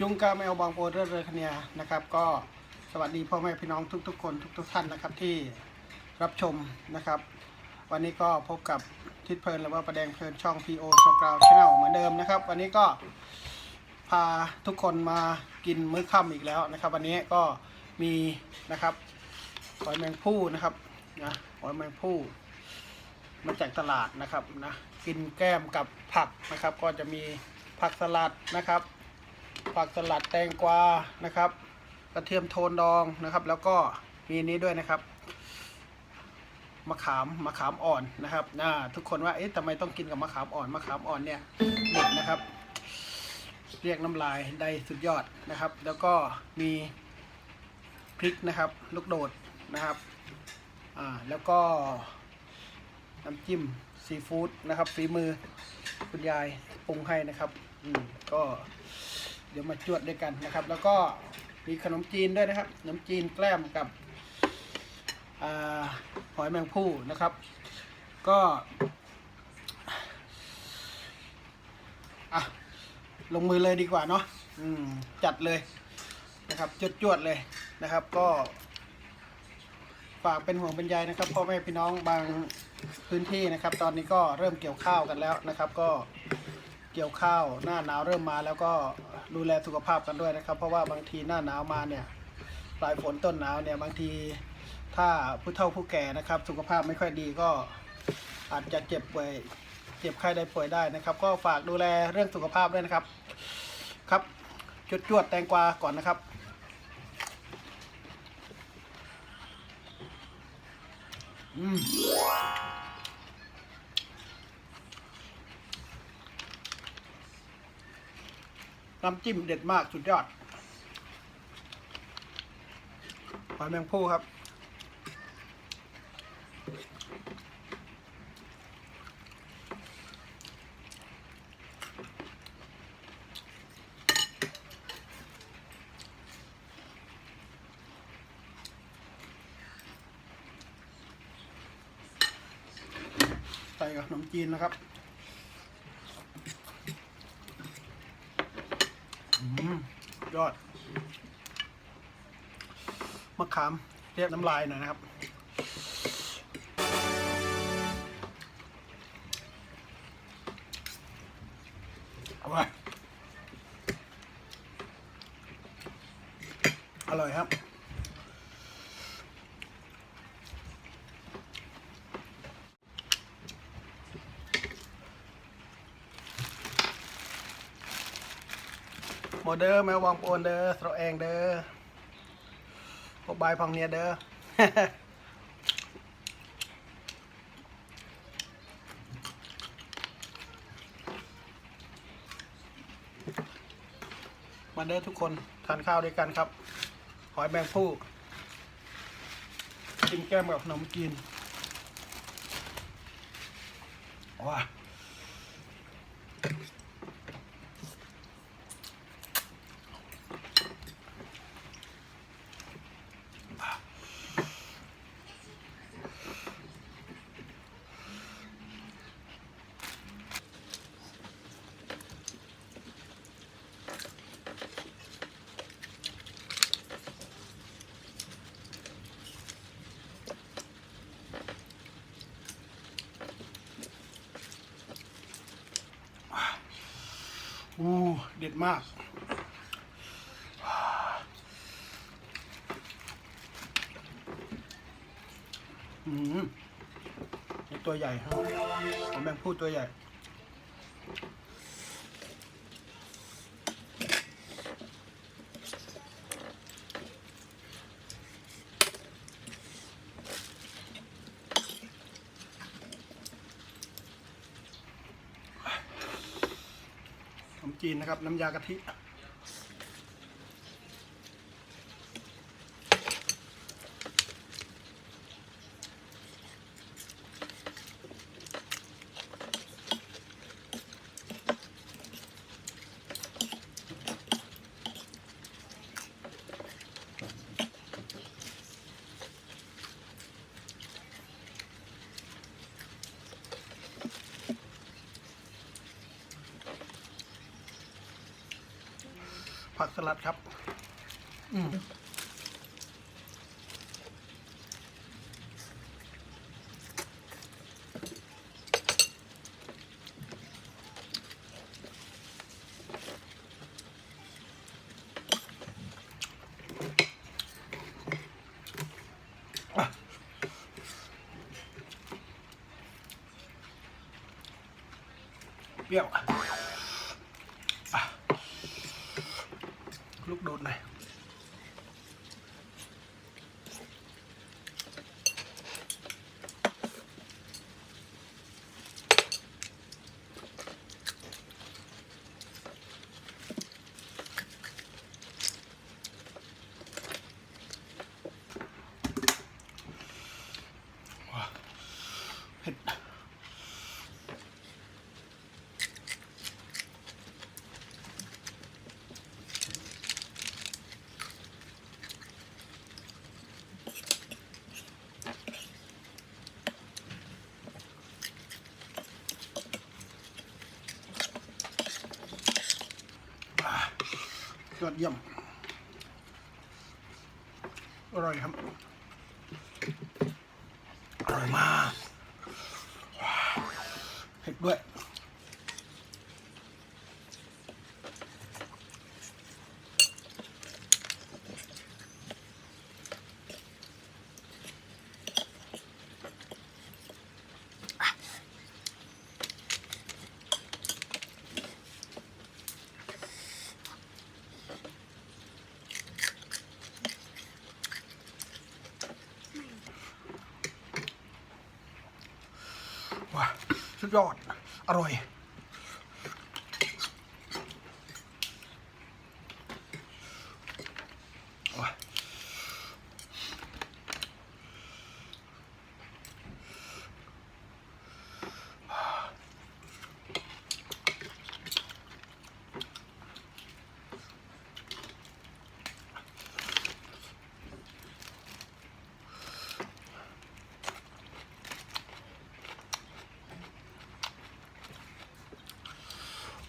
จุงกาแมวบางโปรเรือเรือคเนียนะครับ ก็สวัสดีพ่อแม่พี่น้องทุก ๆ คนทุก ๆ ท่านนะครับที่รับชมนะครับ วันนี้ก็พบกับทิศเพลินหรือว่าประแดงเพลินช่อง PO s o g r o u n d Channel เหมือนเดิมนะครับ วันนี้ก็พาทุกคนมากินมื้อค่ำอีกแล้วนะครับ วันนี้ก็มีนะครับหอยแมงผู้นะครับนะหอยแมงผู้มาจากตลาดนะครับนะกินแก้มกับผักนะครับ ก็จะมีผักสลัดนะครับ ผักสลัดแตงกวานะครับ กระเทียมโทนดองนะครับ แล้วก็มีนี้ด้วยนะครับมะขามมะขามอ่อนนะครับนะทุกคนว่าเอ๊ะทำไมต้องกินกับมะขามอ่อนมะขามอ่อนเนี่ยเด็ดนะครับ เรียกน้ำลายได้สุดยอดนะครับ แล้วก็มีพริกนะครับ ลูกโดดนะครับอ่าแล้วก็น้ำจิ้มซีฟู้ดนะครับฝีมือคุณยายปรุงให้นะครับอืมก็ เดี๋ยวมาจวดด้วยกันนะครับ แล้วก็มีขนมจีนด้วยนะครับ ขนมจีนแกล้มกับอหอยแมงผู้นะครับ ก็อะลงมือเลยดีกว่าเนาะจัดเลยนะครับจวดจวดๆเลยนะครับ ก็ฝากเป็นห่วงเป็นใยนะครับพ่อแม่พี่น้องบางพื้นที่นะครับ ตอนนี้ก็เริ่มเกี่ยวข้าวกันแล้วนะครับ ก็ เกี่ยวข้าวหน้าหนาวเริ่มมาแล้วก็ดูแลสุขภาพกันด้วยนะครับ เพราะว่าบางทีหน้าหนาวมาเนี่ยปลายฝนต้นหนาวเนี่ยบางทีถ้าผู้เฒ่าผู้แก่นะครับ สุขภาพไม่ค่อยดีก็อาจจะเจ็บป่วยเจ็บไข้ได้ป่วยได้นะครับ ก็ฝากดูแลเรื่องสุขภาพด้วยนะครับครับจุดจวดแตงกวาก่อนนะครับอืม น้ำจิ้มเด็ดมากสุดยอดหอยแมงผู้ครับ ใส่กับขนมจีนนะครับ อืม ยอดมะขามเรียกน้ำลายหน่อยนะครับ อร่อย อร่อยครับ เด้อแมววางโปนเด้อสโตรเองเด้อพบบายพังเนียเด้อมาเด้อทุกคนทานข้าวด้วยกันครับ หอยแมงผู้กินแก้มกับขนมจีนว้า อู้ เด็ดมาก อืมตัวใหญ่ครับผมแบ่งพูดตัวใหญ่ จีนนะครับ น้ำยากะทิ ผักสลัดครับ อืมเปรี้ยวอะอะลูกโดดหน่อย เผ็ดอะยอ ดเยี่ยม อร่อยครับ อร่อยมากเผ็ดด้วย ว้า สุดยอด อร่อย ว้า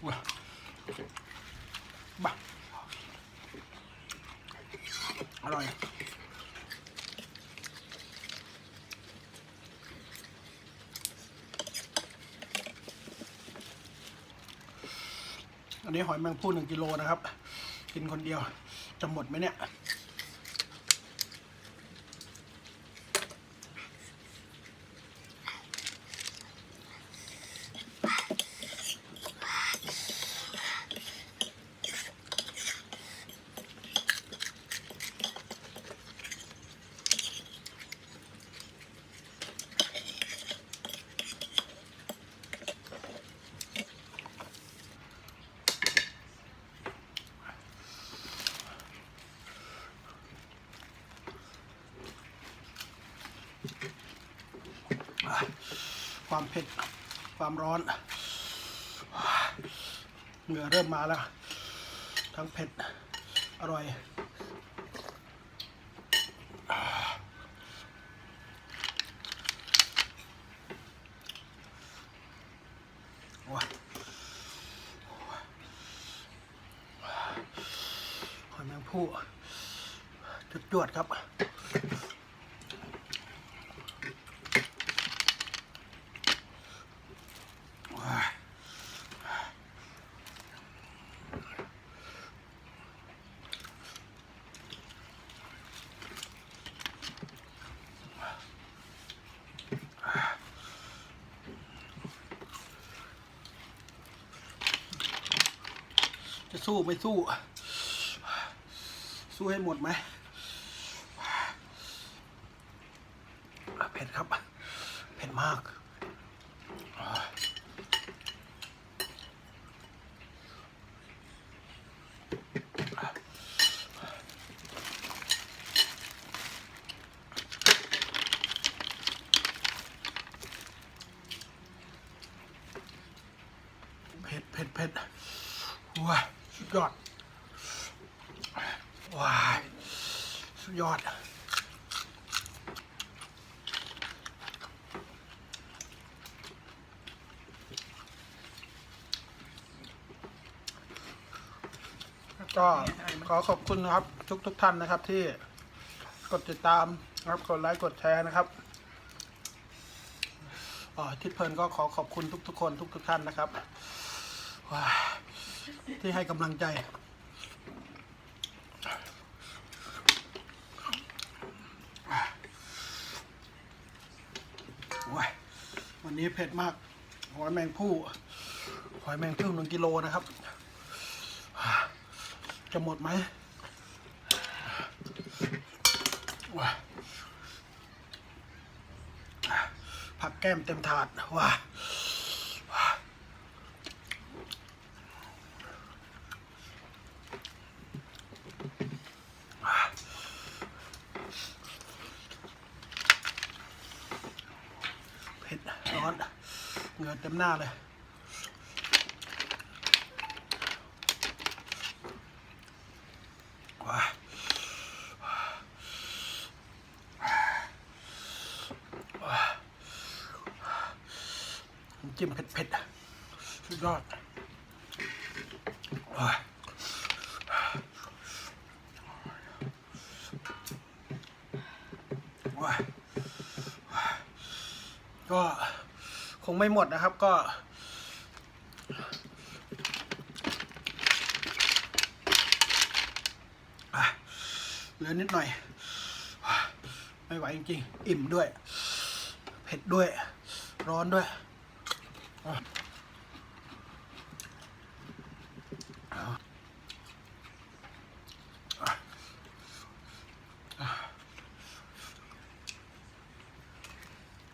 ว้าบ้าอร่อย อันนี้หอยแมงผู้หนึ่งกิโลนะครับ กินคนเดียวจะหมดไหมเนี่ย ความเผ็ด ความร้อน เหงื่อเริ่มมาแล้ว ทั้งเผ็ด อร่อยว้าหอยแมงผู้จุดจวดครับ สู้ไม่สู้ สู้ให้หมดไหมเผ็ดครับ เผ็ดมากเผ็ดเผ็ดเผ็ดว้า สุดยอด ว้าย สุดยอดกก็ขอขอบคุณนะครับ ทุกทุกๆท่านนะครับที่กดติดตามนะครับกดไลค์กดแชร์นะครับอ่าทิศเพลินก็ขอขอบคุณทุกทุกๆคนทุกทุกๆท่านนะครับว้า ที่ให้กำลังใจ วันนี้เผ็ดมาก หอยแมงผู้ หอยแมงผู้หนึ่งกิโลนะครับ จะหมดไหมผักแก้มเต็มถาดว้าเผ็ดร้อน เหงื่อเต็มหน้าเลยว้าน้ำจิ้มเผ็ดๆสุดยอดว้าว้าก็ คงไม่หมดนะครับก็ เหลือนิดหน่อย ไม่ไหวจริงๆ อิ่มด้วย เผ็ดด้วย ร้อนด้วย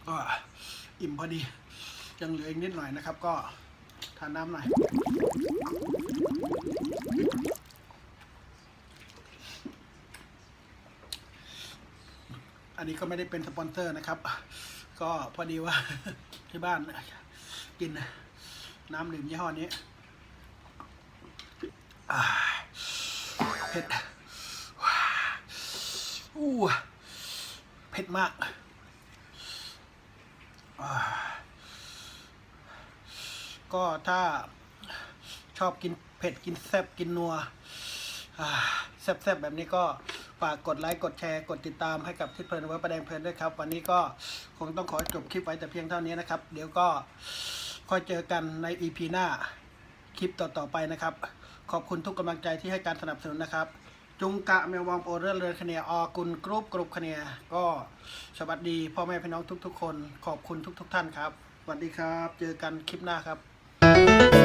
ก็อิ่มพอดี ยังเหลืออีกนิดหน่อยนะครับ ก็ทานน้ำหน่อยอันนี้ก็ไม่ได้เป็นสปอนเซอร์นะครับ ก็พอดีว่าที่บ้านกินน้ำดื่มยี่ห้อนี้เผ็ดอู้เผ็ดมากอ่า ก็ถ้าชอบกินเผ็ดกินแซ่บกินนัวอ่าแซ่บๆแบบนี้ก็ฝากกดไลค์กดแชร์กดติดตามให้กับทิศเพลินไว้ประแดงเพลินด้วยครับ วันนี้ก็คงต้องขอจบคลิปไว้แต่เพียงเท่านี้นะครับ เดี๋ยวก็ค่อยเจอกันใน EP หน้าคลิปต่อๆไปนะครับ ขอบคุณทุกกำลังใจที่ให้การสนับสนุนนะครับ จุงกะแมววังโอเรอเรือคเนียออกุลกรุ๊ปกรุ๊ปคเนียก็สวัสดีพ่อแม่พี่น้องทุก ๆ คน ขอบคุณทุก ๆ ท่านครับสวัสดีครับ เจอกันคลิปหน้าครับ Thank you.